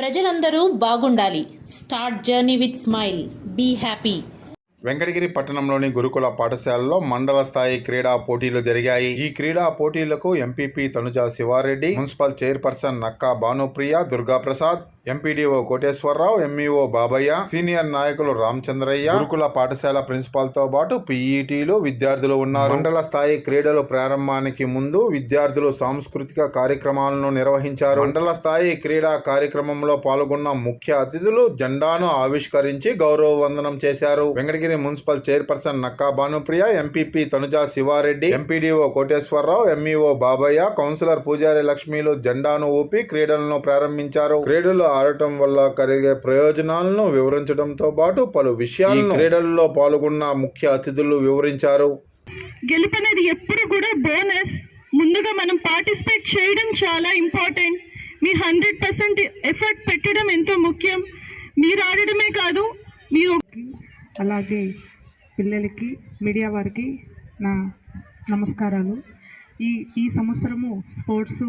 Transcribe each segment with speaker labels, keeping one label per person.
Speaker 1: ప్రజలందరూ బాగుండాలి. Start journey with smile. Be happy.
Speaker 2: Venkatagiri పట్టణంలోని గురుకుల పాఠశాలలో మండల స్థాయి క్రీడా పోటీలు జరిగాయి. ఈ క్రీడా పోటీలకు MPP Tanuja Sivareddy municipal chairperson Nakka Bhanupriya Durgaprasad MPDO Koteswararao MEO Babayya senior నాయకులు రామచంద్రయ్య గురుకుల పాఠశాల ప్రిన్సిపాల్తో పాటు పీఈటీలు విద్యార్థులు ఉన్నారు. మండల స్థాయి క్రీడలు ప్రారంభానికి ముందు విద్యార్థులు సాంస్కృతిక కార్యక్రమాలను నిర్వహించారు. మండల స్థాయి క్రీడా కార్యక్రమంలో పాల్గొన్న ముఖ్య అతిథులు జెండాను ఆవిష్కరించి గౌరవ వందనం చేశారు. Venkatagiri municipal chairperson Nakka Bhanupriya MPP Tanuja Sivareddy MPDO Koteswararao MEO Babayya councillor Pujari లక్ష్మిలు జెండాను ఊపి క్రీడలను ప్రారంభించారు. క్రీడలు ఆడటం వల్ల కలిగే ప్రయోజనాలను వివరించడంతో పాటు పలు విషయాలను క్రీడల్లో పాల్గొన్న ముఖ్య అతిథులు వివరించారు.
Speaker 3: గెలుపు అనేది ఎప్పుడు కూడా బోనస్. ముందుగా మనం పార్టిసిపేట్ చేయడం చాలా ఇంపార్టెంట్. మీరు హండ్రెడ్ పర్సెంట్ ఎఫర్ట్ పెట్టడం ఎంతో ముఖ్యం. మీరు ఆడడమే కాదు మీరు
Speaker 4: అలాగే పిల్లలకి మీడియా వారికి నా నమస్కారాలు. ఈ ఈ సంవత్సరము స్పోర్ట్స్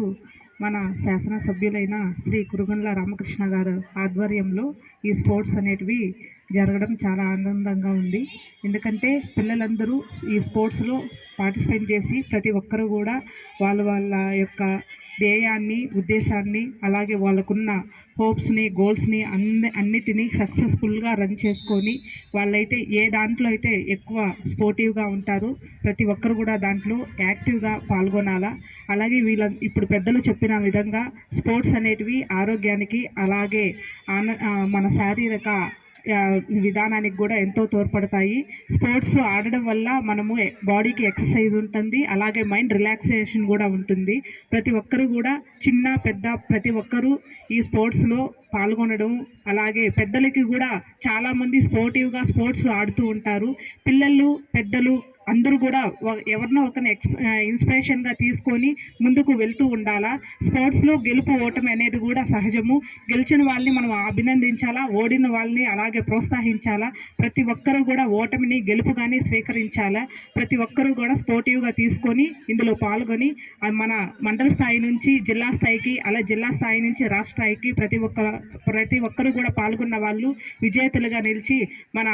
Speaker 4: మన శాసనసభ్యులైన శ్రీ కురుగండ్ల రామకృష్ణ గారు ఆధ్వర్యంలో ఈ స్పోర్ట్స్ అనేటివి జరగడం చాలా ఆనందంగా ఉంది. ఎందుకంటే పిల్లలందరూ ఈ స్పోర్ట్స్లో పార్టిసిపేట్ చేసి ప్రతి ఒక్కరూ కూడా వాళ్ళ వాళ్ళ యొక్క ధ్యేయాన్ని ఉద్దేశాన్ని అలాగే వాళ్ళకున్న హోప్స్ని గోల్స్ని అన్ని అన్నిటినీ సక్సెస్ఫుల్గా రన్ చేసుకొని వాళ్ళైతే ఏ దాంట్లో అయితే ఎక్కువ స్పోర్టివ్గా ఉంటారో ప్రతి ఒక్కరు కూడా దాంట్లో యాక్టివ్గా పాల్గొనాలా. అలాగే వీళ్ళ ఇప్పుడు పెద్దలు చెప్పిన విధంగా స్పోర్ట్స్ అనేటివి ఆరోగ్యానికి అలాగే ఆన మన శారీరక విధానానికి కూడా ఎంతో తోడ్పడతాయి. స్పోర్ట్స్ ఆడడం వల్ల మనము బాడీకి ఎక్సర్సైజ్ ఉంటుంది. అలాగే మైండ్ రిలాక్సేషన్ కూడా ఉంటుంది. ప్రతి ఒక్కరు కూడా చిన్న పెద్ద ప్రతి ఒక్కరూ ఈ స్పోర్ట్స్లో పాల్గొనడం అలాగే పెద్దలకి కూడా చాలామంది స్పోర్టివ్గా స్పోర్ట్స్ ఆడుతూ ఉంటారు. పిల్లలు పెద్దలు అందరూ కూడా ఎవరినో ఒకరిని ఎక్స్ ఇన్స్పిరేషన్గా తీసుకొని ముందుకు వెళ్తూ ఉండాలా? స్పోర్ట్స్లో గెలుపు ఓటమి అనేది కూడా సహజము. గెలిచిన వాళ్ళని మనం అభినందించాలా? ఓడిన వాళ్ళని అలాగే ప్రోత్సహించాలా? ప్రతి ఒక్కరూ కూడా ఓటమిని గెలుపుగానే స్వీకరించాలా? ప్రతి ఒక్కరూ కూడా స్పోర్టివ్గా తీసుకొని ఇందులో పాల్గొని మన మండల స్థాయి నుంచి జిల్లా స్థాయికి అలా జిల్లా స్థాయి నుంచి రాష్ట్ర స్థాయికి ప్రతి ఒక్క ప్రతి ఒక్కరూ కూడా పాల్గొన్న వాళ్ళు విజేతలుగా నిలిచి మన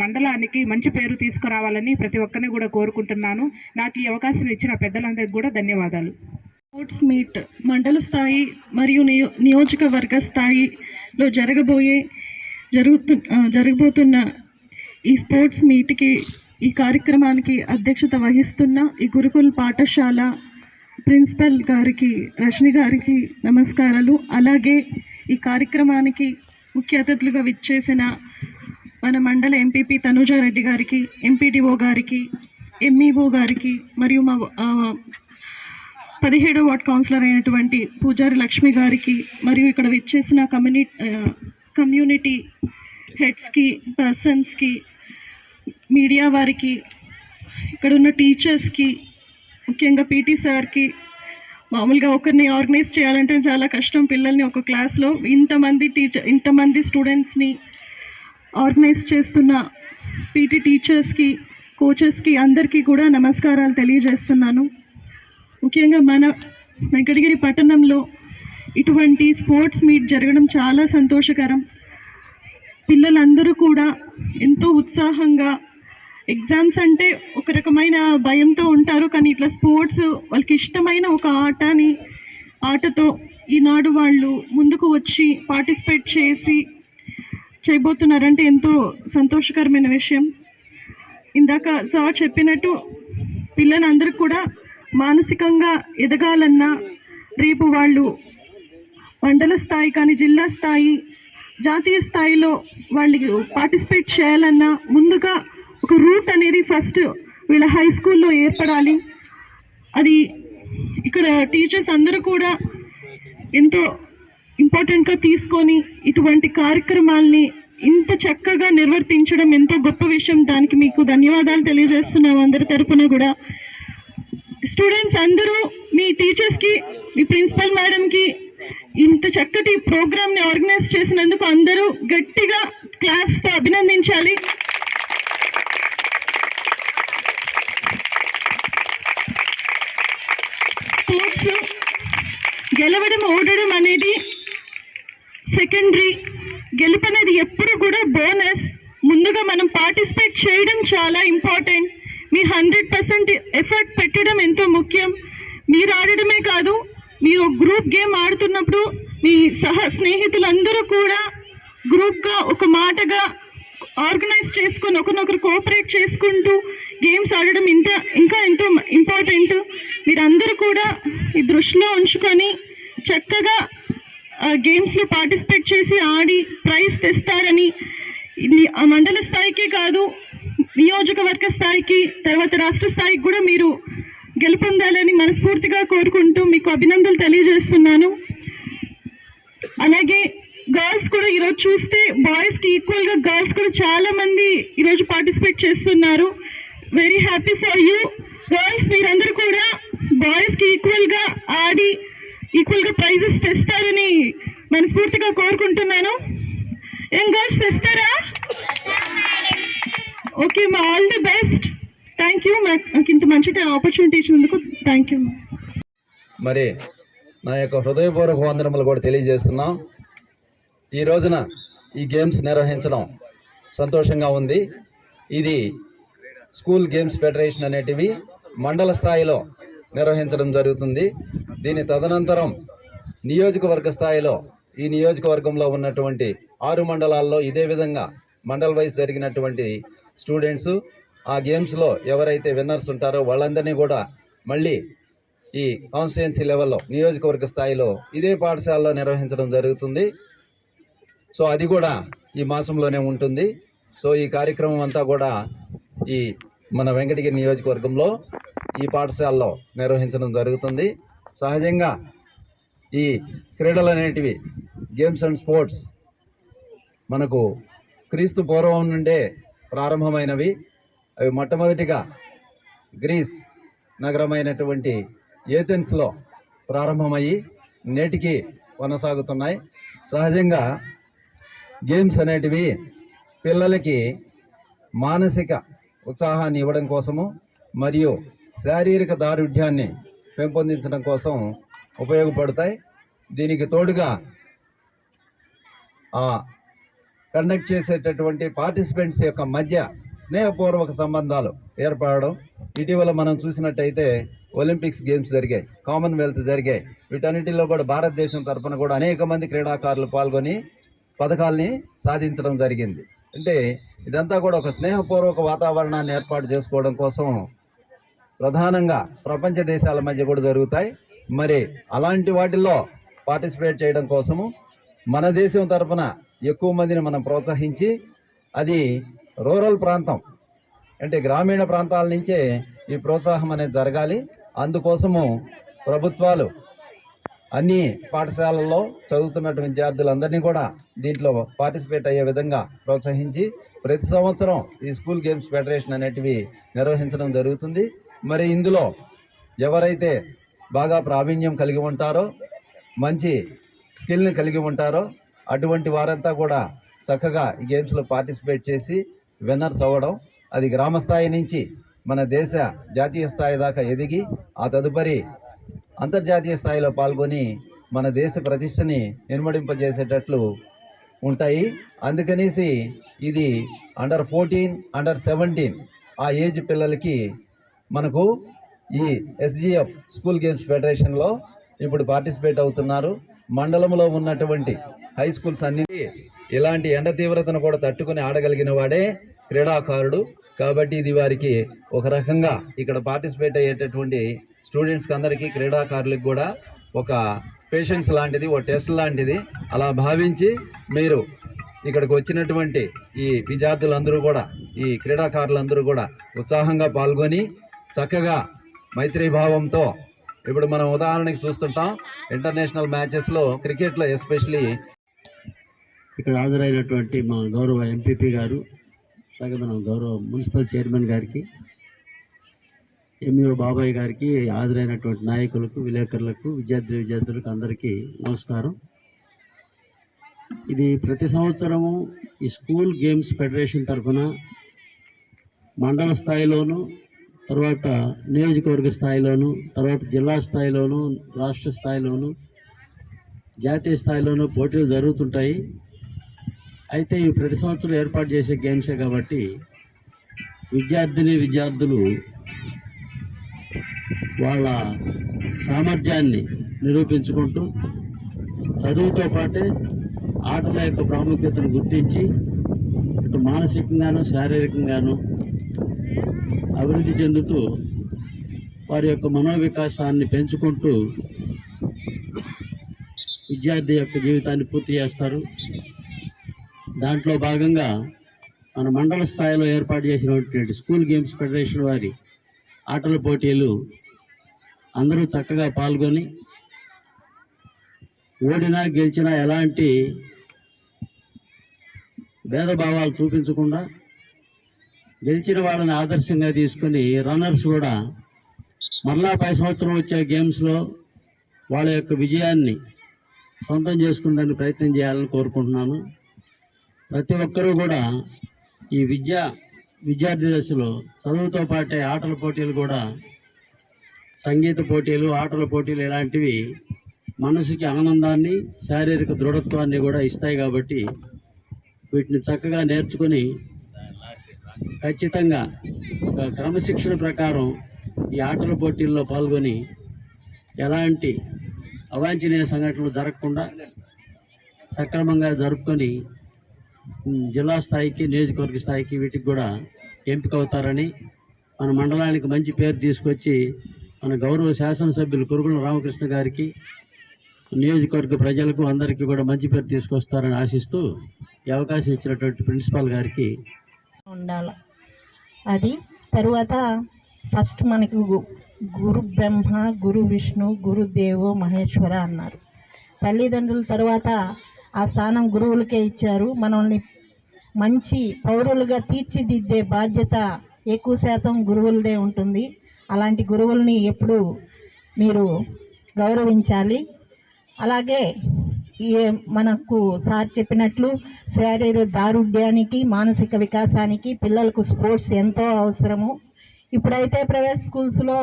Speaker 4: మండలానికి మంచి పేరు తీసుకురావాలని ప్రతి ఒక్కరిని కూడా కోరుకుంటున్నాను. నాకు ఈ అవకాశం ఇచ్చిన పెద్దలందరికీ కూడా ధన్యవాదాలు.
Speaker 3: స్పోర్ట్స్ మీట్ మండల స్థాయి మరియు నియో నియోజకవర్గ స్థాయిలో జరగబోయే జరుగుతు జరగబోతున్న ఈ స్పోర్ట్స్ మీట్కి ఈ కార్యక్రమానికి అధ్యక్షత వహిస్తున్న ఈ గురుకుల్ పాఠశాల ప్రిన్సిపల్ గారికి రజని గారికి నమస్కారాలు. అలాగే ఈ కార్యక్రమానికి ముఖ్య అతిథులుగా విచ్చేసిన మన మండల ఎంపీపీ తనూజారెడ్డి గారికి ఎంపీటీఓ గారికి ఎంఈఓ గారికి మరియు మా పదిహేడో వార్డ్ కౌన్సిలర్ అయినటువంటి పూజారి లక్ష్మి గారికి మరియు ఇక్కడ విచ్చేసిన కమ్యూని కమ్యూనిటీ హెడ్స్కి పర్సన్స్కి మీడియా వారికి ఇక్కడ ఉన్న టీచర్స్కి ముఖ్యంగా పీటీ సార్కి మామూలుగా ఒకరిని ఆర్గనైజ్ చేయాలంటే చాలా కష్టం పిల్లల్ని ఒక క్లాస్లో ఇంతమంది టీచర్ ఇంతమంది స్టూడెంట్స్ని ఆర్గనైజ్ చేస్తున్న పీటీ టీచర్స్కి కోచెస్కి అందరికీ కూడా నమస్కారాలు తెలియజేస్తున్నాను. ముఖ్యంగా మన వెంకటగిరి పట్టణంలో ఇటువంటి స్పోర్ట్స్ మీట్ జరగడం చాలా సంతోషకరం. పిల్లలందరూ కూడా ఎంతో ఉత్సాహంగా ఎగ్జామ్స్ అంటే ఒక రకమైన భయంతో ఉంటారు కానీ ఇట్లా స్పోర్ట్స్ వాళ్ళకి ఇష్టమైన ఒక ఆటని ఆటతో ఈనాడు వాళ్ళు ముందుకు వచ్చి పార్టిసిపేట్ చేసి చేయబోతున్నారంటే ఎంతో సంతోషకరమైన విషయం. ఇందాక సార్ చెప్పినట్టు పిల్లలందరూ కూడా మానసికంగా ఎదగాలన్నా రేపు వాళ్ళు మండల స్థాయి కానీ జిల్లా స్థాయి జాతీయ స్థాయిలో వాళ్ళకి పార్టిసిపేట్ చేయాలన్నా ముందుగా ఒక రూట్ అనేది ఫస్ట్ వీళ్ళ హై స్కూల్లో ఏర్పడాలి. అది ఇక్కడ టీచర్స్ అందరూ కూడా ఎంతో ఇంపార్టెంట్గా తీసుకొని ఇటువంటి కార్యక్రమాల్ని ఇంత చక్కగా నిర్వర్తించడం ఎంతో గొప్ప విషయం. దానికి మీకు ధన్యవాదాలు తెలియజేస్తున్నాం అందరి తరపున కూడా. స్టూడెంట్స్ అందరూ మీ టీచర్స్కి మీ ప్రిన్సిపల్ మేడంకి ఇంత చక్కటి ప్రోగ్రామ్ని ఆర్గనైజ్ చేసినందుకు అందరూ గట్టిగా క్లాప్స్తో అభినందించాలి. స్పోర్ట్స్ గెలవడం ఓడడం అనేది సెకండరీ గెలుపు అనేది ఎప్పుడు కూడా బోనస్ ముందుగా మనం పార్టిసిపేట్ చేయడం చాలా ఇంపార్టెంట్ మీ హండ్రెడ్ పర్సెంట్ ఎఫర్ట్ పెట్టడం ఎంతో ముఖ్యం. మీరు ఆడడమే కాదు మీరు గ్రూప్ గేమ్ ఆడుతున్నప్పుడు మీ సహ స్నేహితులందరూ కూడా గ్రూప్గా ఒక మాటగా ఆర్గనైజ్ చేసుకొని ఒకరినొకరు కోఆపరేట్ చేసుకుంటూ గేమ్స్ ఆడడం ఇంత ఇంకా ఎంతో ఇంపార్టెంట్ మీరందరూ కూడా ఈ దృష్టిలో ఉంచుకొని చక్కగా గేమ్స్లో పార్టిసిపేట్ చేసి ఆడి ప్రైజ్ తెస్తారని ఆ మండల స్థాయికి కాదు నియోజకవర్గ స్థాయికి తర్వాత రాష్ట్ర స్థాయికి కూడా మీరు గెలుపొందాలని మనస్ఫూర్తిగా కోరుకుంటూ మీకు అభినందనలు తెలియజేస్తున్నాను. అలాగే గర్ల్స్ కూడా ఈరోజు చూస్తే బాయ్స్కి ఈక్వల్గా గర్ల్స్ కూడా చాలామంది ఈరోజు పార్టిసిపేట్ చేస్తున్నారు. Very happy for you girls మీరందరూ కూడా బాయ్స్కి ఈక్వల్గా ఆడి ఈక్వల్గా ప్రైజెస్ తెస్తారని మనస్ఫూర్తిగా కోరుకుంటున్నాను. ఏం గర్ల్స్ తెస్తారా? ఓకే మా all the best. Thank you. నాకు ఇంత మంచి ఆపర్చునిటీ ఇచ్చినందుకు థ్యాంక్ యూ.
Speaker 5: మరి నా యొక్క హృదయపూర్వక వందనములు కూడా తెలియజేస్తున్నాం. ఈ రోజున ఈ గేమ్స్ నిర్వహించడం సంతోషంగా ఉంది. ఇది స్కూల్ గేమ్స్ ఫెడరేషన్ అనేటివి మండల స్థాయిలో నిర్వహించడం జరుగుతుంది. దీని తదనంతరం నియోజకవర్గ స్థాయిలో ఈ నియోజకవర్గంలో ఉన్నటువంటి ఆరు మండలాల్లో ఇదే విధంగా మండల్ వైజ్ జరిగినటువంటి స్టూడెంట్స్ ఆ గేమ్స్లో ఎవరైతే విన్నర్స్ ఉంటారో వాళ్ళందరినీ కూడా మళ్ళీ ఈ కాన్స్టిట్యున్సీ లెవెల్లో నియోజకవర్గ స్థాయిలో ఇదే పాఠశాలలో నిర్వహించడం జరుగుతుంది. సో అది కూడా ఈ మాసంలోనే ఉంటుంది. సో ఈ కార్యక్రమం అంతా కూడా ఈ మన వెంకటగిరి నియోజకవర్గంలో ఈ పాఠశాలలో నిర్వహించడం జరుగుతుంది. సహజంగా ఈ క్రీడలు అనేటివి గేమ్స్ అండ్ స్పోర్ట్స్ మనకు క్రీస్తు పూర్వం నుండే ప్రారంభమైనవి. అవి మొట్టమొదటిగా గ్రీస్ నగరమైనటువంటి ఏథెన్స్లో ప్రారంభమయ్యి నేటికి కొనసాగుతున్నాయి. సహజంగా గేమ్స్ అనేటివి పిల్లలకి మానసిక ఉత్సాహాన్ని ఇవ్వడం కోసము మరియు శారీరక దారుఢ్యాన్ని పెంపొందించడం కోసం ఉపయోగపడతాయి. దీనికి తోడుగా కండక్ట్ చేసేటటువంటి పార్టిసిపెంట్స్ యొక్క మధ్య స్నేహపూర్వక సంబంధాలు ఏర్పడడం. ఇటీవల మనం చూసినట్టయితే ఒలింపిక్స్ గేమ్స్ జరిగాయి కామన్వెల్త్ జరిగాయి. వీటన్నిటిలో కూడా భారతదేశం తరఫున కూడా అనేక మంది క్రీడాకారులు పాల్గొని పథకాల్ని సాధించడం జరిగింది. అంటే ఇదంతా కూడా ఒక స్నేహపూర్వక వాతావరణాన్ని ఏర్పాటు చేసుకోవడం కోసం ప్రధానంగా ప్రపంచ దేశాల మధ్య కూడా జరుగుతాయి. మరి అలాంటి వాటిల్లో పార్టిసిపేట్ చేయడం కోసము మన దేశం తరపున ఎక్కువ మందిని మనం ప్రోత్సహించి అది రూరల్ ప్రాంతం అంటే గ్రామీణ ప్రాంతాల నుంచే ఈ ప్రోత్సాహం అనేది జరగాలి. అందుకోసము ప్రభుత్వాలు అన్ని పాఠశాలల్లో చదువుతున్నటువంటి విద్యార్థులందరినీ కూడా దీంట్లో పార్టిసిపేట్ అయ్యే విధంగా ప్రోత్సహించి ప్రతి సంవత్సరం ఈ స్కూల్ గేమ్స్ ఫెడరేషన్ అనేటివి నిర్వహించడం జరుగుతుంది. మరి ఇందులో ఎవరైతే బాగా ప్రావీణ్యం కలిగి ఉంటారో మంచి స్కిల్ని కలిగి ఉంటారో అటువంటి వారంతా కూడా చక్కగా ఈ గేమ్స్లో పార్టిసిపేట్ చేసి విన్నర్స్ అవ్వడం అది గ్రామ స్థాయి నుంచి మన దేశ జాతీయ స్థాయి దాకా ఎదిగి ఆ తదుపరి అంతర్జాతీయ స్థాయిలో పాల్గొని మన దేశ ప్రతిష్టని నిర్మడింపజేసేటట్లు ఉంటాయి. అందుకనేసి ఇది అండర్ ఫోర్టీన్ అండర్ సెవెంటీన్ ఆ ఏజ్ పిల్లలకి మనకు ఈ ఎస్జిఎఫ్ స్కూల్ గేమ్స్ ఫెడరేషన్లో ఇప్పుడు పార్టిసిపేట్ అవుతున్నారు. మండలంలో ఉన్నటువంటి హై స్కూల్స్ అన్ని ఇలాంటి ఎండ తీవ్రతను కూడా తట్టుకుని ఆడగలిగిన వాడే క్రీడాకారుడు. కాబట్టి ఇది వారికి ఒక రకంగా ఇక్కడ పార్టిసిపేట్ అయ్యేటటువంటి స్టూడెంట్స్కి అందరికీ క్రీడాకారులకు కూడా ఒక పేషెన్స్ లాంటిది ఒక టెస్ట్ లాంటిది. అలా భావించి మీరు ఇక్కడికి వచ్చినటువంటి ఈ విద్యార్థులందరూ కూడా ఈ క్రీడాకారులందరూ కూడా ఉత్సాహంగా పాల్గొని చక్కగా మైత్రీభావంతో ఇప్పుడు మనం ఉదాహరణకి చూస్తుంటాం ఇంటర్నేషనల్ మ్యాచెస్లో క్రికెట్లో ఎస్పెషలీ
Speaker 6: ఇక్కడ హాజరైనటువంటి మా గౌరవ ఎంపీపీ గారు అలాగే మన గౌరవ మున్సిపల్ చైర్మన్ గారికి ఎంఈఓ బాబాయ్ గారికి హాజరైనటువంటి నాయకులకు విలేకరులకు విద్యార్థి విద్యార్థులకు అందరికీ నమస్కారం. ఇది ప్రతి సంవత్సరము ఈ స్కూల్ గేమ్స్ ఫెడరేషన్ తరఫున మండల స్థాయిలోనూ తర్వాత నియోజకవర్గ స్థాయిలోను తర్వాత జిల్లా స్థాయిలోను రాష్ట్ర స్థాయిలోను జాతీయ స్థాయిలోనూ పోటీలు జరుగుతుంటాయి. అయితే ఈ ప్రతి సంవత్సరం ఏర్పాటు చేసే గేమ్సే కాబట్టి విద్యార్థిని విద్యార్థులు వాళ్ళ సామర్థ్యాన్ని నిరూపించుకుంటూ చదువుతో పాటే ఆటల యొక్క ప్రాముఖ్యతను గుర్తించి ఇటు మానసికంగాను శారీరకంగాను అభివృద్ధి చెందుతూ వారి యొక్క మనోవికాసాన్ని పెంచుకుంటూ విద్యార్థి యొక్క జీవితాన్ని పూర్తి చేస్తారు. దాంట్లో భాగంగా మన మండల స్థాయిలో ఏర్పాటు చేసినటువంటి స్కూల్ గేమ్స్ ఫెడరేషన్ వారి ఆటల పోటీలు అందరూ చక్కగా పాల్గొని ఓడినా గెలిచినా ఎలాంటి భేదభావాలు చూపించకుండా గెలిచిన వాళ్ళని ఆదర్శంగా తీసుకొని రన్నర్స్ కూడా మరలా పై సంవత్సరం వచ్చే గేమ్స్లో వాళ్ళ యొక్క విజయాన్ని సొంతం చేసుకుందానికి ప్రయత్నం చేయాలని కోరుకుంటున్నాను. ప్రతి ఒక్కరూ కూడా ఈ విద్య విద్యార్థి దశలో చదువుతో పాటే ఆటల పోటీలు కూడా సంగీత పోటీలు ఆటల పోటీలు ఇలాంటివి మనసుకి ఆనందాన్ని శారీరక దృఢత్వాన్ని కూడా ఇస్తాయి కాబట్టి వీటిని చక్కగా నేర్చుకొని ఖచ్చితంగా ఒక క్రమశిక్షణ ప్రకారం ఈ ఆటల పోటీల్లో పాల్గొని ఎలాంటి అవాంఛనీయ సంఘటనలు జరగకుండా సక్రమంగా జరుపుకొని జిల్లా స్థాయికి నియోజకవర్గ స్థాయికి వీటికి కూడా ఎంపిక అవుతారని మన మండలానికి మంచి పేరు తీసుకొచ్చి మన గౌరవ శాసనసభ్యులు కురుగుల రామకృష్ణ గారికి నియోజకవర్గ ప్రజలకు అందరికీ కూడా మంచి పేరు తీసుకొస్తారని ఆశిస్తూ ఈ అవకాశం ఇచ్చినటువంటి ప్రిన్సిపాల్ గారికి
Speaker 7: ఉండాలి. అది తరువాత ఫస్ట్ మనకు గు- గురు బ్రహ్మ గురు విష్ణు గురుదేవో మహేశ్వర అన్నారు. తల్లిదండ్రుల తర్వాత ఆ స్థానం గురువులకే ఇచ్చారు. మనల్ని మంచి పౌరులుగా తీర్చిదిద్దే బాధ్యత ఎక్కువ శాతం గురువులదే ఉంటుంది. అలాంటి గురువుల్ని ఎప్పుడు మీరు గౌరవించాలి. అలాగే ఏ మనకు సార్ చెప్పినట్లు శారీరక దారుఢ్యానికి మానసిక వికాసానికి పిల్లలకు స్పోర్ట్స్ ఎంతో అవసరము. ఇప్పుడైతే ప్రైవేట్ స్కూల్స్లో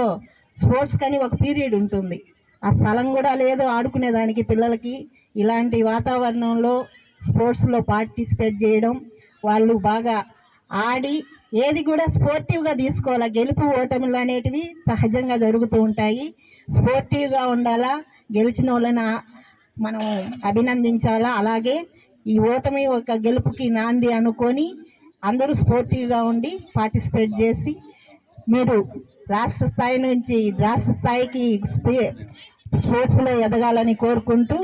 Speaker 7: స్పోర్ట్స్ కానీ ఒక పీరియడ్ ఉంటుంది. ఆ స్థలం కూడా లేదు ఆడుకునేదానికి పిల్లలకి. ఇలాంటి వాతావరణంలో స్పోర్ట్స్లో పార్టిసిపేట్ చేయడం వాళ్ళు బాగా ఆడి ఏది కూడా స్పోర్టివ్గా తీసుకోవాలా. గెలుపు ఓటములు అనేటివి సహజంగా జరుగుతూ ఉంటాయి. స్పోర్టివ్గా ఉండాలా గెలిచిన వాళ్ళని మనం అభినందించాలా? అలాగే ఈ ఓటమి ఒక గెలుపుకి నాంది అనుకొని అందరూ స్పోర్టివ్గా ఉండి పార్టిసిపేట్ చేసి మీరు రాష్ట్ర స్థాయి నుంచి రాష్ట్ర స్థాయికి స్పే- స్పోర్ట్స్లో ఎదగాలని కోరుకుంటూ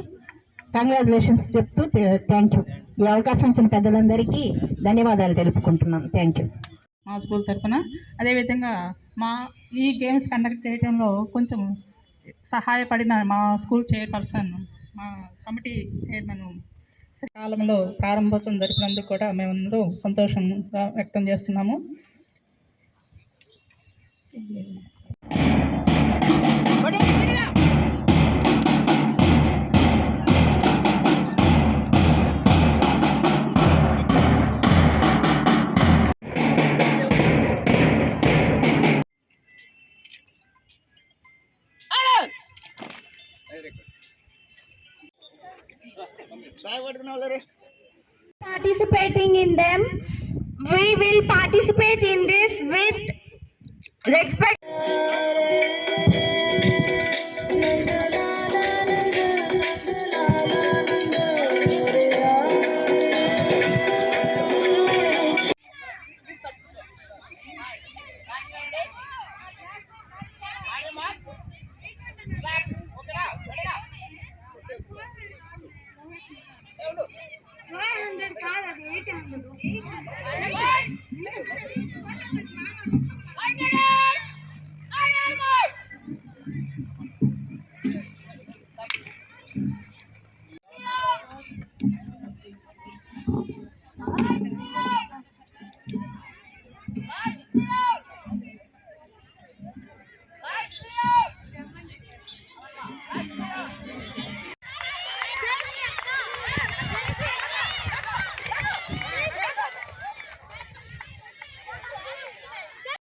Speaker 7: కంగ్రాచులేషన్స్ చెప్తూ థ్యాంక్ యూ ఈ అవకాశం ఇచ్చిన పెద్దలందరికీ ధన్యవాదాలు తెలుపుకుంటున్నాను. థ్యాంక్ యూ
Speaker 8: మా స్కూల్ తరఫున అదేవిధంగా మా ఈ గేమ్స్ కండక్ట్ చేయడంలో కొంచెం సహాయపడిన మా స్కూల్ చైర్పర్సన్ మా కమిటీ చైర్మన్ కాలంలో ప్రారంభోత్సవం జరిపినందుకు కూడా మేమందరూ సంతోషంగా వ్యక్తం చేస్తున్నాము.
Speaker 9: Participating in them. We will participate in this with respect.